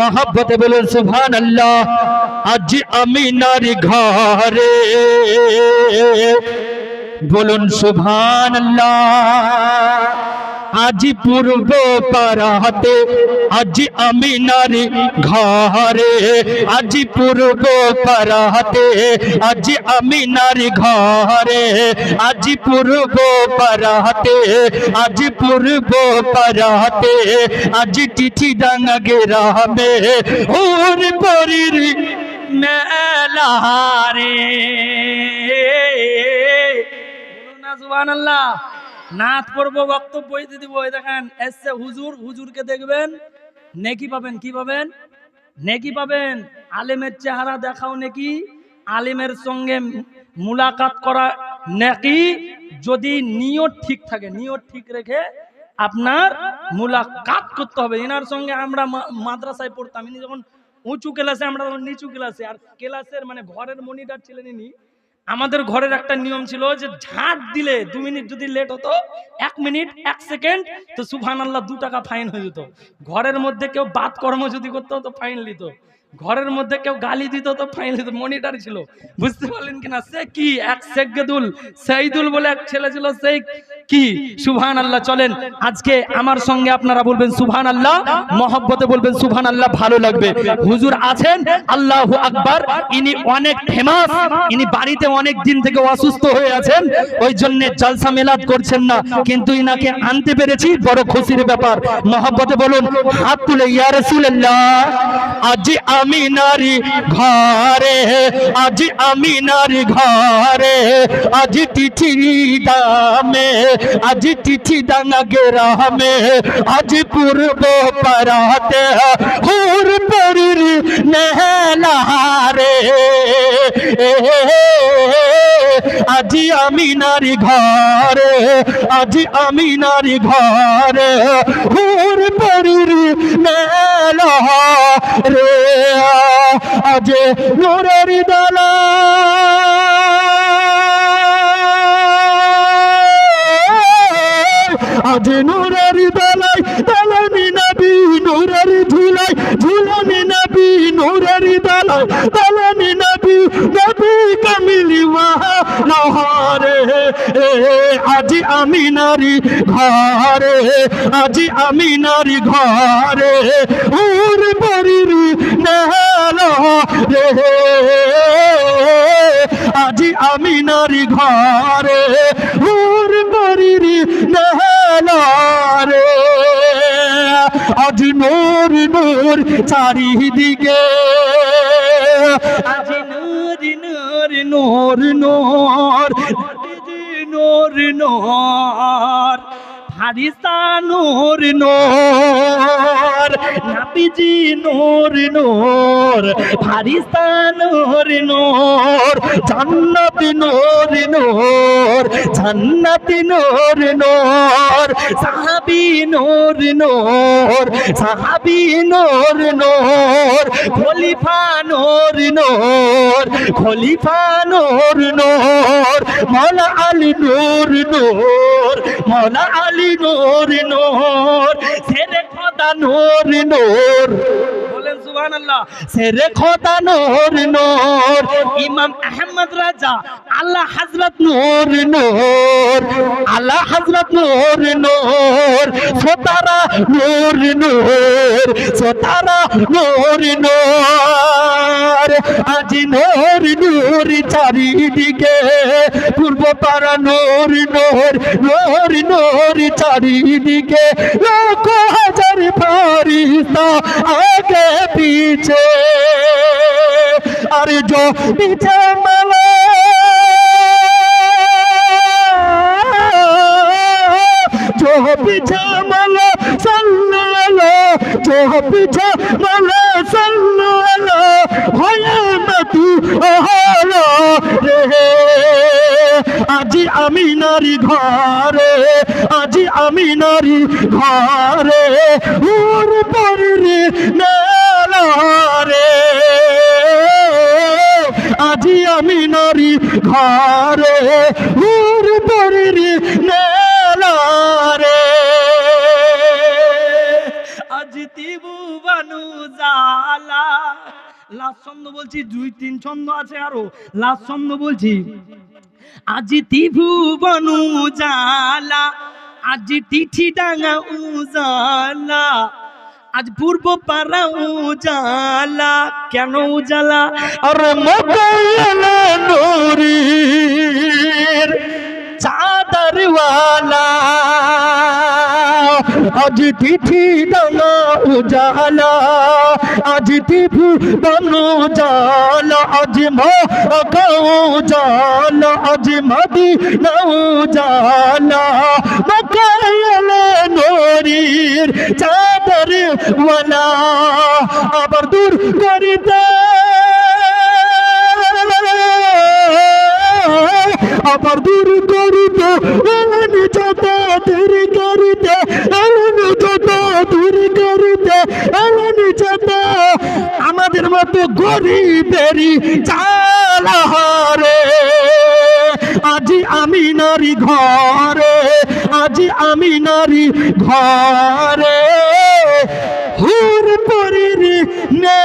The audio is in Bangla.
মহাব্বতে বলুন সুভান আল্লাহ আজ আমি নারী ঘরে। বলুন সুভান আল্লাহ আজি পূর্ব পারাতে আজি আমি নারী ঘরে। আজি পূর্ব পারাতে আজি আমি নারী ঘরে। আজি পূর্ব পারাতে আজি পূর্ব পারাতে আজি চিঠি ডাঙ্গা গেরামে ওর পরির বলুন সুবহানাল্লাহ। নাথ পড়ব বক্তব্য বইতে দিব দেখেন, এসছে হুজুর, হুজুরকে দেখবেন, নেকি পাবেন, কি পাবেন? নেকি পাবেন, আলেমের চেহারা দেখাও নেকি, আলেমের সঙ্গে মুলাকাত করা নেকি, যদি নিয়ত ঠিক থাকে, নিয়ত ঠিক রেখে আপনার মুলাকাত করতে হবে। এনার সঙ্গে আমরা মাদ্রাসায় পড়তাম, ইনি যখন উঁচু ক্লাসে, আমরা নিচু ক্লাসে, আর ক্লাসের মানে ঘরের মনিটার ছিলেন ইনি আমাদের ঘরের একটা নিয়ম ছিল যে ঝাঁট দিলে দু মিনিট যদি লেট হতো, এক মিনিট, এক সেকেন্ড তো সুফান আল্লাহ দু টাকা ফাইন হয়ে যেত। ঘরের মধ্যে কেউ বাদ কর্ম যদি করতো, তো ফাইন দিত ঘরের মধ্যে কেউ গালি দিত, তো ফাইন দিত মনিটার ছিল। বুঝতে পারলেন কিনা? সে কি? এক শেখ গেদুল সেইদুল বলে এক ছেলে ছিল, সেই কি? সুবহান আল্লাহ চলেন। আজকে আমার সঙ্গে আপনারা বলবেন সুবহান আল্লাহ মহব্বতে বলবেন সুবহান আল্লাহ ভালো লাগবে। হুজুর আছেন, আল্লাহ আকবার, ইনি অনেক ফেমাস ইনি বাড়িতে অনেক দিন থেকে অসুস্থ হয়ে আছেন, ওই জন্য জলসা মেলাদ করছেন না, কিন্তু ইনাকে আনতে পেরেছি, বড় খুশির ব্যাপার। মহব্বতে বলুন, হাত তুলে, ইয়া রাসূলুল্লাহ, আজ আমি নারী ঘরে, আজ আমি নারী ঘরে, আজ তিথি দামে আজ তিথি দানা গেরামে আজ পূর্ব পরাতে, হুর পরির নেহলারে আজি আমি নারী ঘরে, আজি আমি নারী ঘরে, হুর পরির মেলা রে আজ নোরের দালা আজ নূরের বেলায় দালানি নবী নূরের ঝুলাই ঝুলানি নবী নূরের দালায় দালানি নবী নবী কামিলি মাহা নহরে। আজি আমি নারী ঘরে, আজি আমি নারী ঘরে, উর পরির নেহল রে। আজি আমি নারী ঘরে, উর পরির নেহল আজ নূর নূর চারিদিকে। আজ নূর নূর নূর নূর নূর নূর। ফারিস্তা নূর নূর, নাপিজি নূর নূর ফারিস্তা নূর নূর, জান্নাত নূর নূর, জান্নাত নূর নূর, সাহাবি নূর নূর, সাহাবি নূর নূর, খলিফা নূর নূর। খলিফা নূর নূর, মৌলা আলী নূর নূর, মৌলা আলী নূর নূর, ছেলে খোদা নূর নূর। সুবহানাল্লাহ। সেরে খোদা নূর নূর। ইমাম আহমদ রাজা আল্লাহ হযরত নূর নূর। আল্লাহ হযরত নূর নূর। সোতারা নূর নূর। সোতারা নূর নূর। আজ নূর নূর চারিদিকে পূর্ব পাড়া নূর নূর। নূর নূর চারিদিকে। লাখ হাজার আর ফারিস্তা আগে পিছে। আর জো পিছে মালা জো পিছে মালা সাল্লাল্লাহ জো পিছে মালা সাল্লাল্লাহ। হয় মতু আমি নারী ঘরে, আজি আমি নারী ঘরে উর পরে মেলা রে আজি আমি নারী ঘরে উর পরে মেলা রে উজালা লাস্ট ছন্দ বলছি, দুই, তিন ছন্দ আছে আরও। লাস্ট ছন্দ বলছি আজি ত্রিভুবন উজালা, আজি তিথি ডাঙা উজালা, আজ পূর্ব পাড়া উজালা, কেন উজালা? আরে মকাইলা নুরির চাদরওয়ালা। আজ তিথি ডাঙা উজালা আজ তিথি বানু জালা আজ মকা উজালা আজ মদিনা উজালা মকাইলা নুরির চাদরওয়ালা আবার দূর করিতে। আবার দূর করিতে। গরিবেরই চালাহারে আজি আমি নারী ঘরে আজি আমি নারী ঘরে। হুর পরির নে